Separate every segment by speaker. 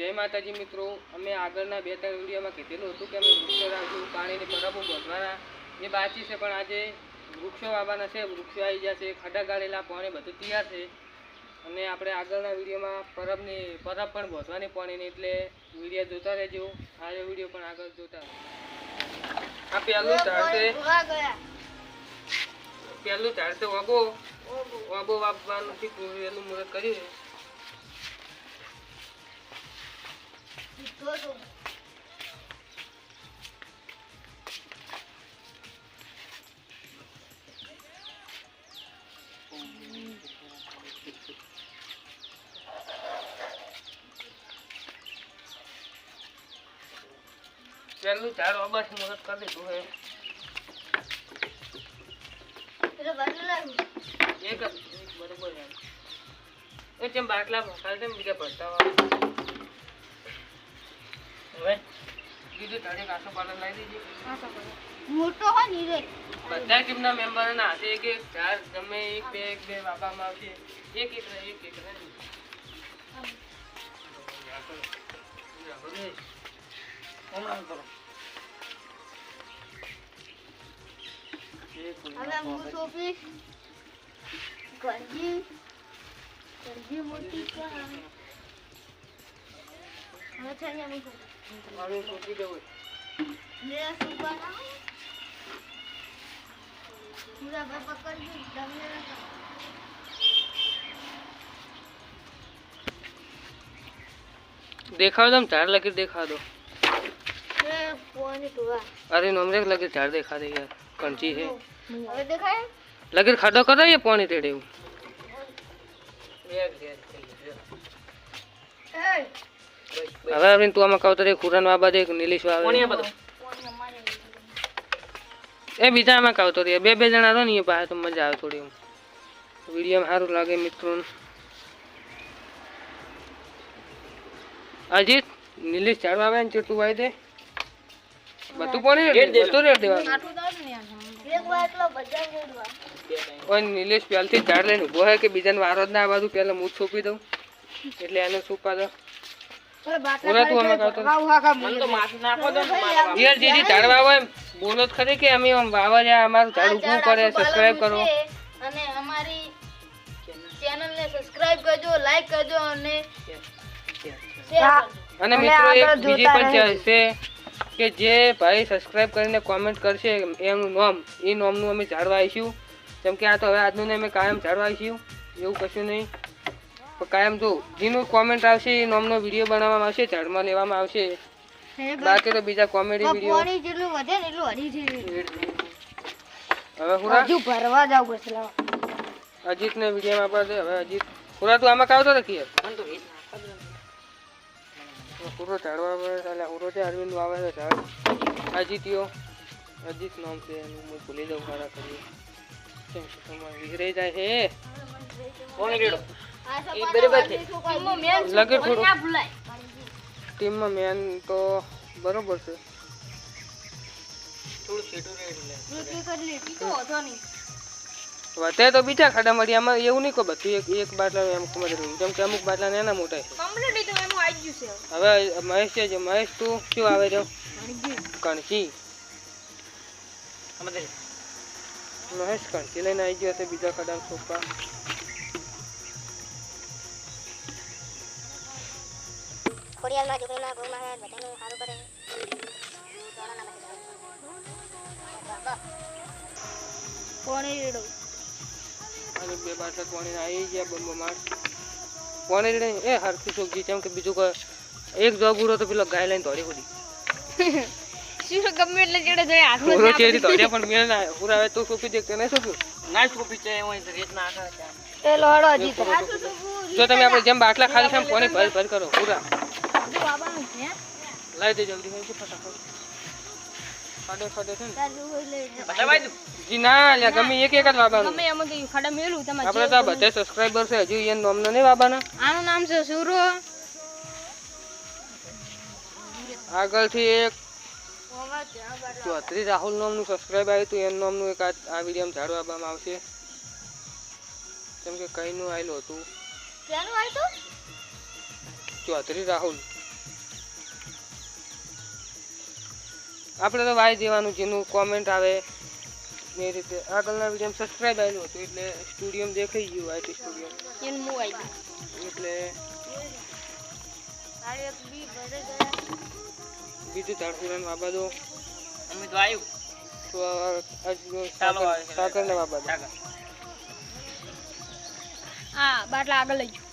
Speaker 1: જય માતાજી મિત્રો. અમે આગળના બે ત્રણ વિડીયોમાં કીધેલું હતું કે અમે વૃક્ષો રાખશું પાણીની બરફો બાંધવાના એ બાકી છે પણ આજે વૃક્ષો વાવવાના છે વૃક્ષો આવી છે ખાડા ગાળેલા પાણી બધું તૈયાર છે. અને આપણે આગળના વિડીયોમાં પરબની પરબ પણ બોધવાની પાણીની એટલે વીડિયો જોતા રહેજો. આ વીડિયો પણ આગળ જોતા આ પહેલું ઝાડ છે. પહેલું ઝાડ છે ઓગો. ઓબો વાવવાનું પહેલું મુહૂર્ત કર્યું છે. પહેલું ઝાડ ઓબા મદદ કરી દીધું હે. એક બરોબર એ જેમ બાટલા ભરતા તેમ બીજા ભરતા બીજું તારે કાસો પાલન લાવી દીધી
Speaker 2: મોટો હોય ને રે
Speaker 1: બધા ટીમના મેમ્બરોના હાથે એક એક ઝાડ ગમે એક બે એક બે વાપવામાં આવશે એક એક ને એક એક ને. હમણાં કરો. એક
Speaker 2: હવે હું સોંપીશ ગંજી ગંજી મોટી કર હવે છે ને હું સોંપીશ.
Speaker 1: મારું સોંપી દેવું
Speaker 2: મેરા સોંપવાના હોય. પૂરા ભાઈ પકડજો તમને ના
Speaker 1: દેખાવ દો ઝાડ લગી દેખાવ દો
Speaker 2: એ પોણી ટુવા
Speaker 1: અરે નમરે લગી ઝાડ દેખા દે યાર કંચી છે
Speaker 2: હવે દેખાય
Speaker 1: લગી ખાડો કરો એ પાણી તેડે એવું
Speaker 2: એ
Speaker 1: હવે અરવિંદ તું આમાં કહું તો ખુરાન બાબા દે નીલીશ
Speaker 2: આવે
Speaker 1: એ બીજા આમાં કહું તો બે બે જણા રહો ને એ પાસે તો મજા આવે થોડી વીડિયો સારું લાગે મિત્રો અજીત નીલીશ ઝાડ આવે ને ચેટલું વાવી દે. બધું પાણી બધું રેડ ઓય નીલેશ પહેલથી ઝાડ લઈને ઊભો હોય કે બીજાને વારો જ ના આ બાજુ પહેલા હું સોંપી દઉં. એટલે એને સોંપા દો. બોલો ખરી કે અમે વાવા રહ્યા અમારું ઝાડ શું કરે સબસ્ક્રાઇબ કરો.
Speaker 2: અને અમારી ચેનલ સબસ્ક્રાઇબ કરજો લાઈક કરજો અને
Speaker 1: અને મિત્રો એક બીજી પણ છે કે જે ભાઈ સબસ્ક્રાઇબ કરીને કોમેન્ટ કરશે એનું નામ એ નામનું અમે જાળવાઈશું આવીશું જેમ કે આ તો હવે આજનું ને અમે કાયમ જાળવાઈશું આવીશું એવું કશું નહીં. કાયમ જો જેનું કોમેન્ટ આવશે એ નોમનો વીડિયો બનાવવામાં આવશે ઝાડમાં લેવામાં આવશે. બાકી તો બીજા કોમેડી વીડિયો
Speaker 2: જેટલું વધે ને એટલું હરી જાય
Speaker 1: હવે હુરા
Speaker 2: હજુ ભરવા જાવ બસલા અજીત
Speaker 1: ને વીડિયો વિડીયોમાં આપણે દે. હવે અજીત હુરા તું આમાં કાવતો નથી યાર હુરો ઝાડવા આવે એટલે પૂરો છે અરવિંદ આવે છે અજીત્યો. અજીત નામ છે એનું હું ભૂલી જાઉં ખરા કરીએ કેમ કે તમારે વિસરાઈ જાય છે
Speaker 2: કોણ સપાટા
Speaker 1: લગે થોડું. ટીમમાં મેન તો બરોબર છે.
Speaker 2: તો વધે
Speaker 1: તો બીજા ખાડા મળી આમાં એવું નહીં ખબર બધું એક એક બાટલા એમ મળી રહ્યું કેમ કે અમુક બાટલા એના મોટા
Speaker 2: તો છે.
Speaker 1: હવે મહેશ છે મહેશ તું શું આવે છે? કણકી. મહેશ કણકી લઈને આવી ગયો છે બીજા ખાડા સોપા.
Speaker 2: ખોડિયાલમાં જોગણીમાં ગોમાં બધાનું સારું કરે. પાણી રેડો?
Speaker 1: અને બે બાટલા પાણી આવી ગયા માર લઈને એ હરખી સોગજી કેમ કે બીજું કોઈ. એક જોગુડો તો પેલો ગાય લઈને દોડી
Speaker 2: શું ગમે એટલે જેડે જોડે હાથ
Speaker 1: પૂરો ચેરી દોડ્યા પણ મેળ ના પૂરા હવે તું સોંપી દે તને સોંપ્યું?
Speaker 2: એ લોડો હજી તો.
Speaker 1: જો તમે આપણે જેમ બાટલા ખાલી છે એમ પાણી ભર ભર કરો પૂરા લાવી દે જલ્દી ફટાફટ. ખાડે છે ને.
Speaker 2: એટલે
Speaker 1: જી ના લ્યા ગમે એક એક જ વાબાનું.
Speaker 2: ગમે એમાં કઈ ખાડા મેલું તમારે
Speaker 1: આપણે તો આ બધા છે હજુ એનું નામ નહીં વાબાના.
Speaker 2: આનું નામ છે સુરો.
Speaker 1: આગળથી એક. ચૌધરી રાહુલ નામનું સબસ્ક્રાઈબ આવ્યું હતું એનું નામનું એક આ વિડીયોમાં ઝાડ વાવવામાં આવશે. કેમ કે કઈનું આવેલું હતું?
Speaker 2: ક્યાંનું આવ્યું
Speaker 1: ચૌધરી રાહુલ. આપણે તો વાય દેવાનું જેનું કોમેન્ટ આવે. એ રીતે આગળના વીડિયો સબસ્ક્રાઈબ આવેલું હતું એટલે સ્ટુડિયો દેખાઈ ગયું આઈટી સ્ટુડિયો
Speaker 2: એનું મું આવી ગયું
Speaker 1: એટલે
Speaker 2: તારે એક બી ભરે ગયા
Speaker 1: બીજું ઝાડફૂલાનું બાબા દો
Speaker 3: અમે તો આવ્યું.
Speaker 1: સાકરના બાબા
Speaker 2: હા બાટલા આગળ લઈ
Speaker 1: લઈ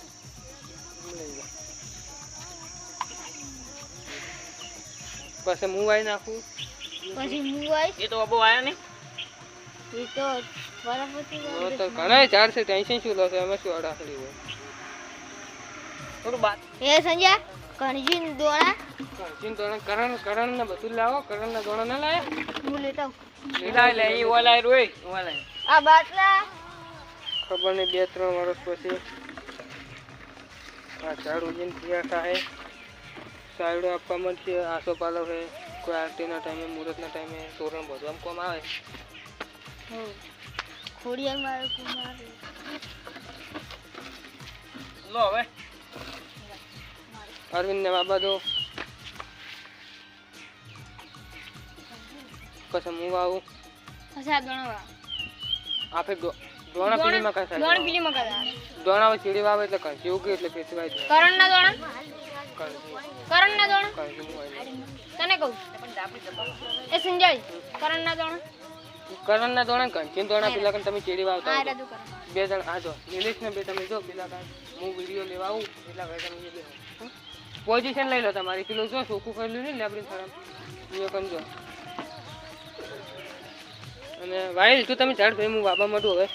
Speaker 1: પછી મુવાઈ નાખું.
Speaker 2: પછી મુવાઈ?
Speaker 3: એ તો અબો આયા ને.
Speaker 2: એ તો
Speaker 1: બરાબર તો ઘણા ચાર છે ટેન્શન શું લો છે? એમાં શું અડાખડી હોય?
Speaker 3: થોડું બાત
Speaker 2: એ સંજય કણજીન દોણા?
Speaker 1: કણજીન દોણા કરણ કરણ ને બધું લાવો કરણ ના દોણા ના લાયા?
Speaker 2: હું લેતા આવું.
Speaker 3: લે એ ઓલાય રોય. ઓલાય
Speaker 2: આ બાટલા?
Speaker 1: ખબર નહીં બે ત્રણ વર્ષ પછી. આ ઝાડ ઉજીને થયા થાય. સાઈડો આપવામાં છે આસો પાલવ છે કોઈ આરતીના ટાઈમે મુહૂર્તના ટાઈમે તોરણ બધું કોમ આવે?
Speaker 2: ખોડિયાર મારે કુમાર
Speaker 3: લો હવે.
Speaker 1: અરવિંદ ને બાબા દો. કસમ હું આવું?
Speaker 2: ફસા દોણા
Speaker 1: આપે દો- દોણા પીડીમાં થાય
Speaker 2: દોણ પીલી
Speaker 1: દોણા ચીડી વાવે એટલે કંઈ ઉગે એટલે ફેસવાય જાય
Speaker 2: કરણ ના દોણા?
Speaker 1: કંઈ
Speaker 2: કરણ ના
Speaker 1: આવી
Speaker 2: તને કહું એ સંજય કરણ ના દોણા
Speaker 1: કરણ ના દોણા ઘંટીન દોણા? પેલા કણ તમે ચીડી વાવતા બે જણ આ જો. નિલેશ ને બે તમે જો પેલા કાંઈ હું વીડિયો લેવા આવું એટલા ભાઈ તમે બે પોઝિશન લઈ લો તમારી. પેલું જો ચોખ્ખું કરેલું ને લેબડી થોડા એ કણ જો. અને વાઇલ તું તમે ઝાડ ભાઈ હું બાબા મોટું હવે.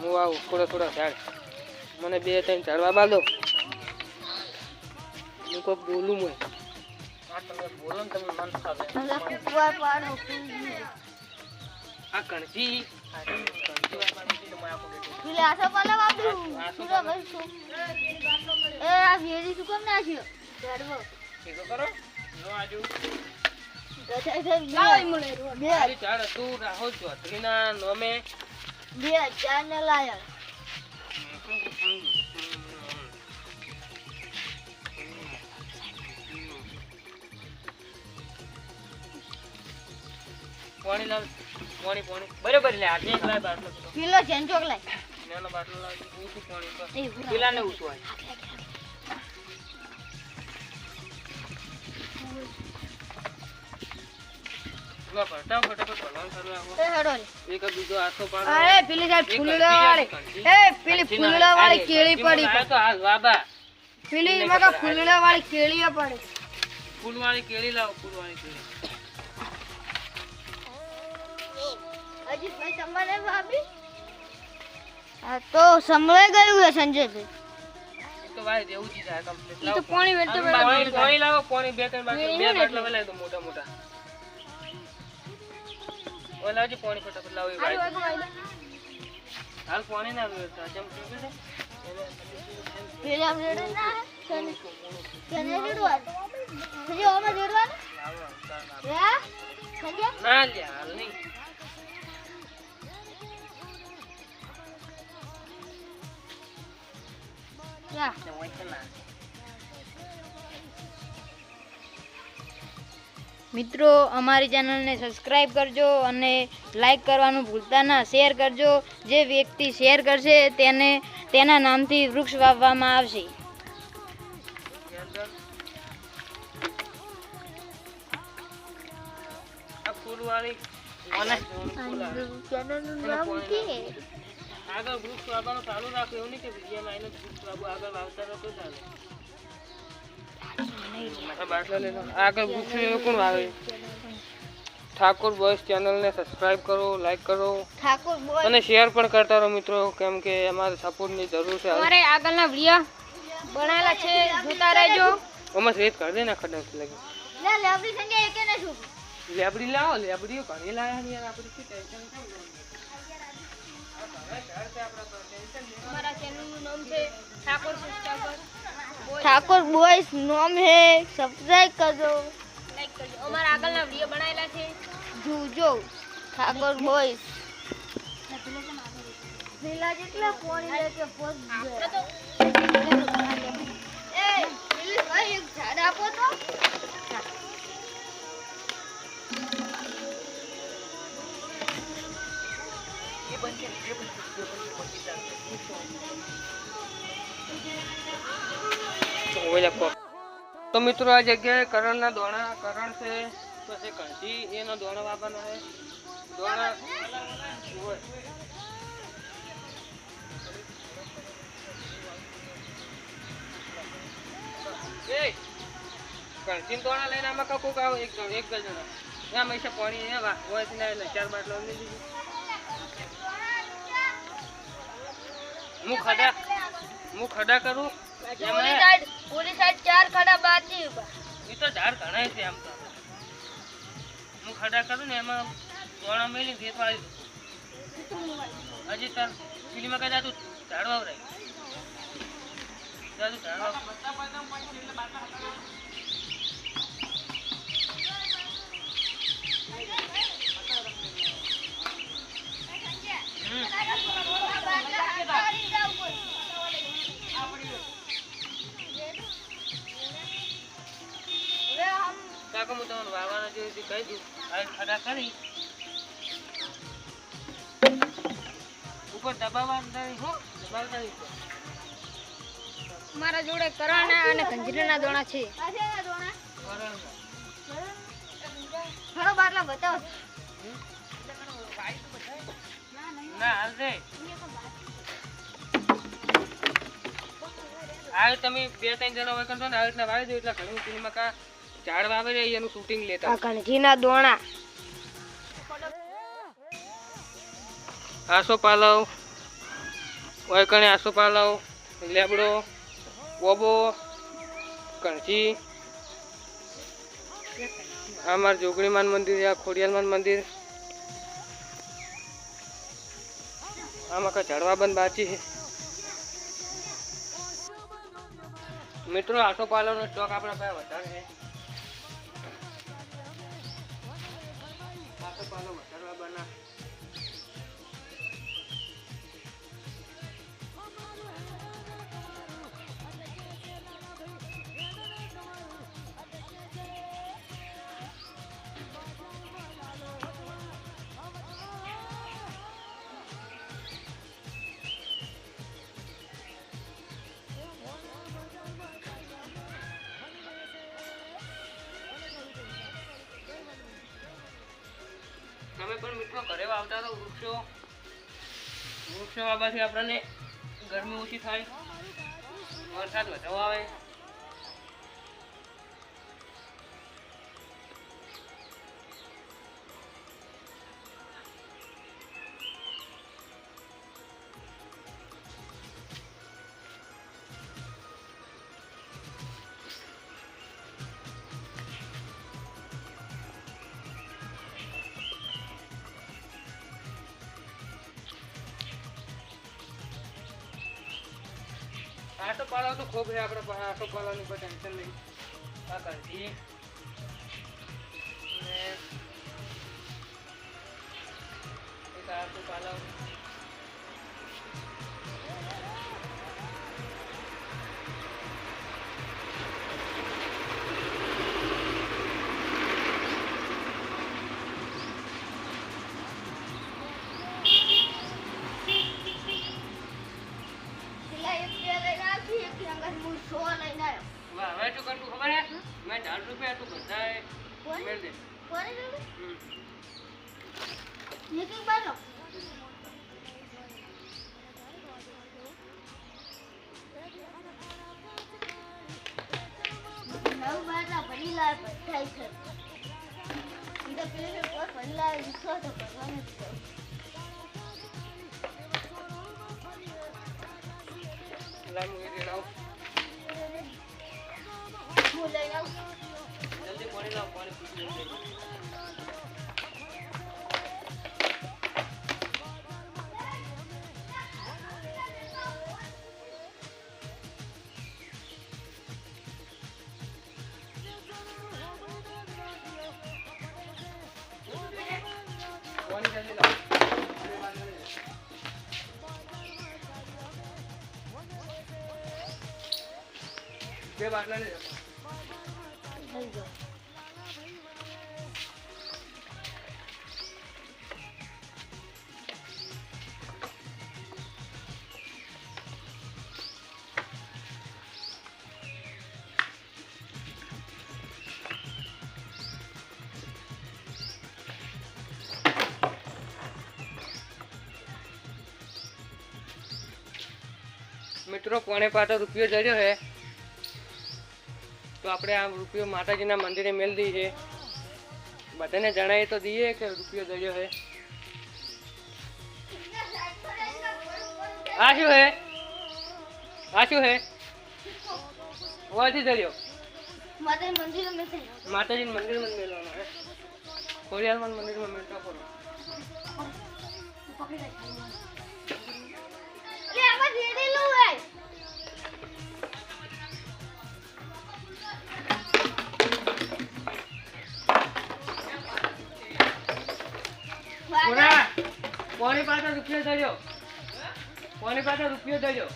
Speaker 1: હું આવું થોડા થોડા ઝાડ. મને બે ત્રણ ઝાડ વાબા દો. હું કોઈક બોલું મેં
Speaker 3: આ તમે બોલો ને તમે મન
Speaker 2: કુકવાર
Speaker 1: આ કણસી
Speaker 2: પેલે આસો પાલા વાપર્યું પૂરો ભાઈ શું? એ આ વેરી શું કેમ નાખ્યો? ઝાડવો.
Speaker 3: ભેગો કરો. લો આજુ.
Speaker 2: બે. હજાર ને લાયા.
Speaker 1: પાણી લાવ પાણી પાણી.
Speaker 3: બરાબર લે આટલી લાય બાટલો પેલો.
Speaker 2: કિલો ચેન્ચોક લાય.
Speaker 1: નાનો બાટલો લાવજો ઊંચું પાણી પર
Speaker 2: ને પેલી
Speaker 1: એક
Speaker 2: ફૂલડા વાળી કેળી પડી.
Speaker 1: ફૂલવાળી કેળી લાવો ફૂલવાળી કેળી.
Speaker 2: અજીતભાઈ તમારે ભાભી હા તો સંભળાઈ ગયું છે સંજયભાઈ
Speaker 1: એ તો ભાઈ દેવું જ છે કમ્પ્લીટ
Speaker 2: ઈ
Speaker 1: લાવો
Speaker 2: તો પાણી વેચતો
Speaker 1: પાણી પાણી પાણી લાવો પાણી બે ત્રણ બાટલા બે
Speaker 2: વેણી
Speaker 1: બાટલા વેલાય તો મોટા મોટા ઓય લાવજો પાણી ફટાફટ લાવો એ ભાઈ હાલ પાણી ના વેચતા જેમ પીવે છે એને
Speaker 2: પેલી આમ રેડો ના કેને કેને રેડવાનું સંજય આમાં રેડવાનું
Speaker 1: લાવો ચાલ લાવો.
Speaker 2: હે સંજય
Speaker 1: Then લે હાલ નહીં
Speaker 2: મિત્રો અમારી ચેનલને સબસ્ક્રાઈબ કરજો અને લાઈક કરવાનું ભૂલતા ના. શેર કરજો. જે વ્યક્તિ શેર કરશે તેને તેના નામથી વૃક્ષ વાવવામાં આવશે.
Speaker 3: અને
Speaker 1: આગળ વૃક્ષ વાવવાનું ચાલુ રાખો એવું નહીં કે વિડીયોમાં આવીને વૃક્ષ વાવવું આગળ વાવતા રહો તો ચાલે. આ બાટલા લઈ લો. આગળ વૃક્ષ એવું કોણ વાવે? ઠાકોર બોયસ ચેનલને સબસ્ક્રાઇબ કરો લાઈક કરો.
Speaker 2: ઠાકોર બોલ
Speaker 1: અને શેર પણ કરતા રહો મિત્રો કેમ કે અમારે સપોર્ટની જરૂર છે.
Speaker 2: અમારે આગળના વીડિયો બનાવેલા છે જોતા રહેજો.
Speaker 1: આમાં રેત કરી દે ને ખડક લાગે.
Speaker 2: લે લેવડી સંજય એકે ને શું?
Speaker 1: લેબડી લાવો લેબડીઓ ઘણી લાયા ને યાર આપણે શું ટેન્શન
Speaker 2: ઠાકોર બોયસ નામ હે સબસ્ક્રાઇબ કરજો. લાઈક કરજો. અમારા આગળના વીડિયો બનાવેલા છે. જોજો ઠાકોર બોયસ લીલા જેટલા પોણી લે કે પોત એ પેલી ભાઈ એક ઝાડ આપો તો.
Speaker 1: તો મિત્રો આ જગ્યાએ કરણના દોણા, કરણ છે પછી કંઠી એનો દોણો વાપરવાનો છે દોણા કંઠી દોણા લઈને આમાં કાકુક આવો એક એક જણા એમાં પાણી એવા હોય ચાર બાટલો લીધી હું ખડા હું ખડા કરું?
Speaker 2: ઓલી સાઈડ ઓલી સાઈડ ચાર ખાડા બાકી
Speaker 1: એ તો ઝાડ ઘણા છે આમ તો. હું ખડા કરું ને એમાં દોણા મેલી ભેદ વાળી. હજી તાર ફિલ્મ કદાચ તું ઝાડ વાવરાય જા તું ઝાડ હમ. કાકા હું તમને વાવવાના જે રીતે કહી દઉં આ ખડા કરી. ઉપર દબાવવા હો દબાવતા
Speaker 2: મારા જોડે કરાણા અને કંજરીના દોણા છે. બાટલા બતાવો.
Speaker 1: ના હાલ દે. આ તમે બે ત્રણ જણા હોય કરશો ને આ રીતના વાવી દો એટલે ઘણું ફિલ્મમાં કા ઝાડ વાવે છે એનું શૂટિંગ લેતા.
Speaker 2: કંઠીના દોણા.
Speaker 1: આસો પાલવ વૈકણે આસો પાલવ લેબડો બોબો કણજી આ મારું જોગણીમાન મંદિર આ ખોડિયાલમાન મંદિર. આમાં કા ઝાડવા બંધ બાચી છે. મિત્રો આસો પાલવનો સ્ટોક આપણા પાસે વધારે છે. આસો પાલવ વધારવા બના તમે પણ મિત્રો ઘરે વાવતા તો વૃક્ષો વૃક્ષો વાવવાથી આપણને ગરમી ઓછી થાય, વરસાદ વધુ આવે આટો પાડો તો ખૂબ છે, આપણે આટો પાડવાનું કોઈ ટેન્શન નહીં. આ કરજી અને એક આટો પાડો લાવ હું એ રેડાવું. જલ્દી પાણી લાવ પાણી પી લઈએ. પાણી બે બાટલા ને મિત્રો પોણે પાટો રૂપિયો જડ્યો હે તો આપણે આ રૂપિયો માતાજીના મંદિરે મેળ દઈએ બધાને જણાવીએ તો દઈએ કે રૂપિયો દર્યો છે આ શું હે? આ શું હે? ઓથી જડ્યો
Speaker 2: માતા મંદિર મેં થઈ
Speaker 1: માતાજીના મંદિરમાં મેળવાનો હે. ખોડિયારમાં મંદિરમાં મેળતા કરો
Speaker 2: લે આમાં રેડેલું હોય.
Speaker 1: પોણી પાસે રૂપિયો ધર્યો કોની પાસે રૂપિયો ધર્યો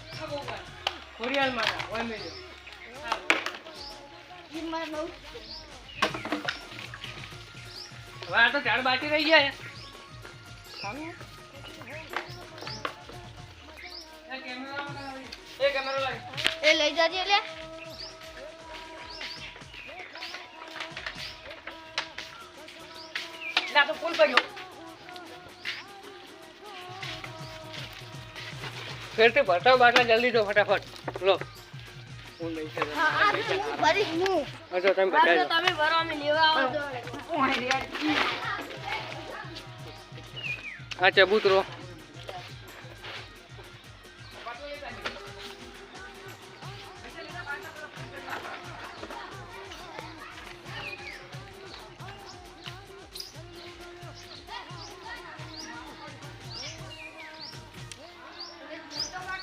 Speaker 1: ખોડિયાલ માતા ઓય મેલ્યો. હવે આ તો ઝાડ બાકી રહી ગયા એ
Speaker 2: લઈ જજે લે.
Speaker 3: ના તો ફૂલ પડ્યો.
Speaker 1: ફેરથી ભરતાવ બાટલા જલ્દી દો ફટાફટ. લો. હું નહીં છે
Speaker 2: તો
Speaker 1: તમે બતાવી
Speaker 2: તમે ભરો અમે લેવા આવો તો.
Speaker 1: હા ચબૂતરો.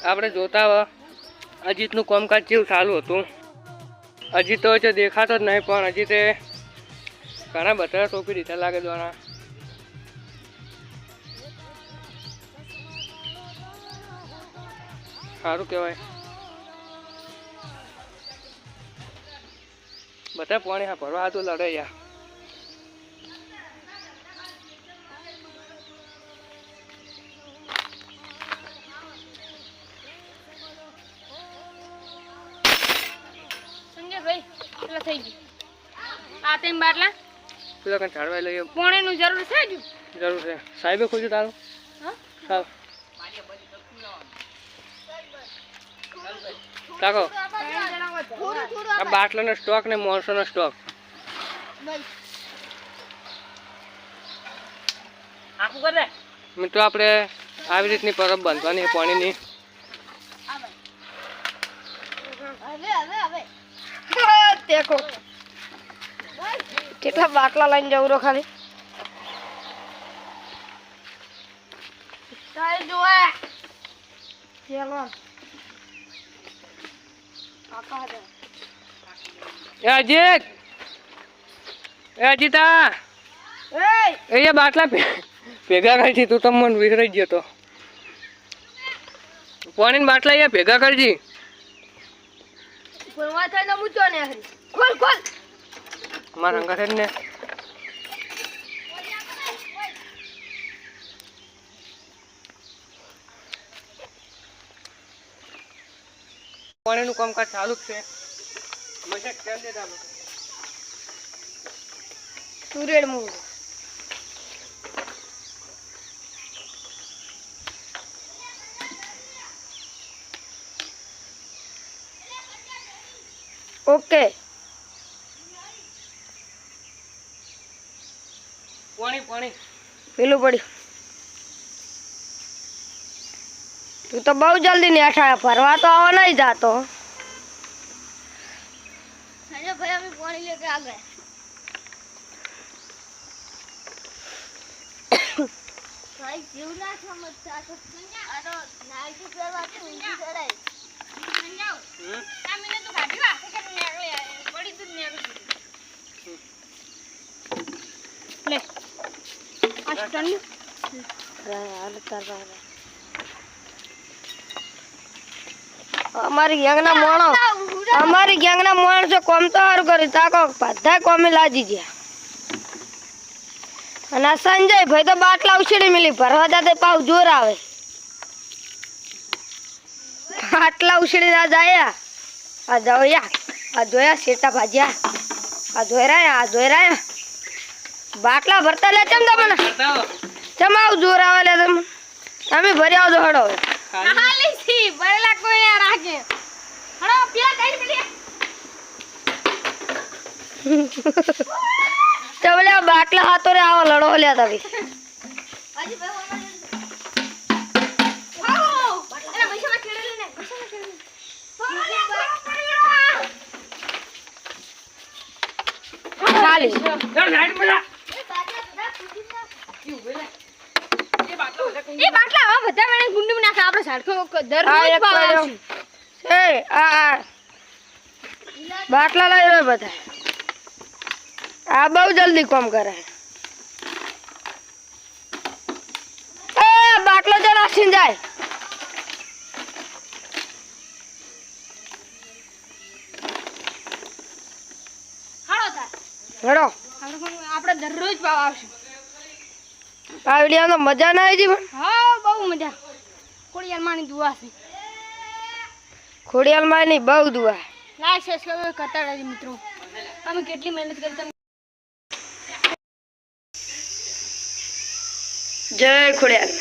Speaker 1: આપણે જોતા અજીતનું કામકાજ જેવું સારું હતું. અજીત તો હજુ દેખાતો જ નહીં, પણ અજીતે ઘણા બધા ટોપી દીધા લાગે દ્વારા. સારું કહેવાય. બધા પાણી ભરવા હતું લડે યાર
Speaker 2: સંજયભાઈ પેલા થઈ ગયું. આ તેમ બાટલા
Speaker 1: પેલા કંઈ ઝાડવાઈ લઈએ
Speaker 2: પોણીનું જરૂર છે જ
Speaker 1: જરૂર છે. સાહેબે ખોલ્યું તારું?
Speaker 2: હા? થોડું
Speaker 1: આ બાટલાનો સ્ટોક ને મોણસોનો સ્ટોક
Speaker 3: આખું કરે
Speaker 1: મિત્રો આપણે આવી રીતની પરબ બાંધવાની પાણીની
Speaker 2: હવે હવે હવે દેખો કેટલા બાટલા લઈને જવું રહો ખાલી?
Speaker 1: અજીત. અજીતા. એ બાટલા ભેગા કરજી તું તમ મને વિસરાઈ ગયો તો. પાણીના બાટલા અહીંયા ભેગા કરજી.
Speaker 2: ફોનવા થાય ને મૂચો ને હરી ખોલ ખોલ.
Speaker 1: મારા જ ને. પાણીનું કામકાજ ચાલુ જ છે. મજાક દેતા લોકો?
Speaker 2: સુરેડ મૂળ. ઓકે.
Speaker 1: પાણી
Speaker 2: પેલું પડ્યું. તું તો બહુ જલ્દી નેઠા ફરવા તો આવો નહીં જાતો. ભાઈ અમે પાણી લેકે આ ગયા. ભાઈ કેવું ના સમજતા તો આ તો? લે. સ્ટન અમારી ગેંગના મોણો, અમારી ગેંગના માણસો કોમ તો સારું કર્યું. તાકો બધા કોમે લાજી ગયા. અને આ સંજય ભાઈ તો બાટલા ઉછળી મિલી. ભરવા દાદા પાવ જોર આવે. બાટલા ઉછળી ના જાય. આ જોયા. આ જોયા શેટા ભાજ્યા. આ ધોયરાયા આ ધોયરાયા બાટલા ભરતા લે કેમ તમને. ચમ આવું જોર આવે લે તમને તમે ભરી આવજો હડો
Speaker 1: ખાલી
Speaker 4: નથી ભરેલા કોઈ ના રાખે હડો પેલા કઈ પેલી
Speaker 5: તો બાટલા હાથો રે આવો લડો લ્યા તમે
Speaker 4: હાજી ભાઈ
Speaker 5: ચાલી
Speaker 2: ચાલ સાઈડ પર જા.
Speaker 4: એ બાટલા હવે બધા મને ગુંડું નાખે. આપણે
Speaker 5: સરખો
Speaker 4: દરરોજ
Speaker 5: એક
Speaker 4: છે
Speaker 5: એ આ બાટલા લઈ બધા. આ બહુ જલ્દી કામ કરે. એ બાટલો તો નાખીને જાય.
Speaker 4: આપણે આપણે દરરોજ પાવા આવશે.
Speaker 5: આ વિડીયોમાં મજા ના આવી પણ.
Speaker 4: હા બહુ મજા. ખોડિયાલ માની દુઆ છે.
Speaker 5: ખોડિયાલમાં નહીં બહુ દુઆ.
Speaker 4: લાઈક સબસ્ક્રાઇબ કરતા રહેજો મિત્રો. અમે કેટલી મહેનત કરી તમે.
Speaker 5: જય ખોડિયાલ.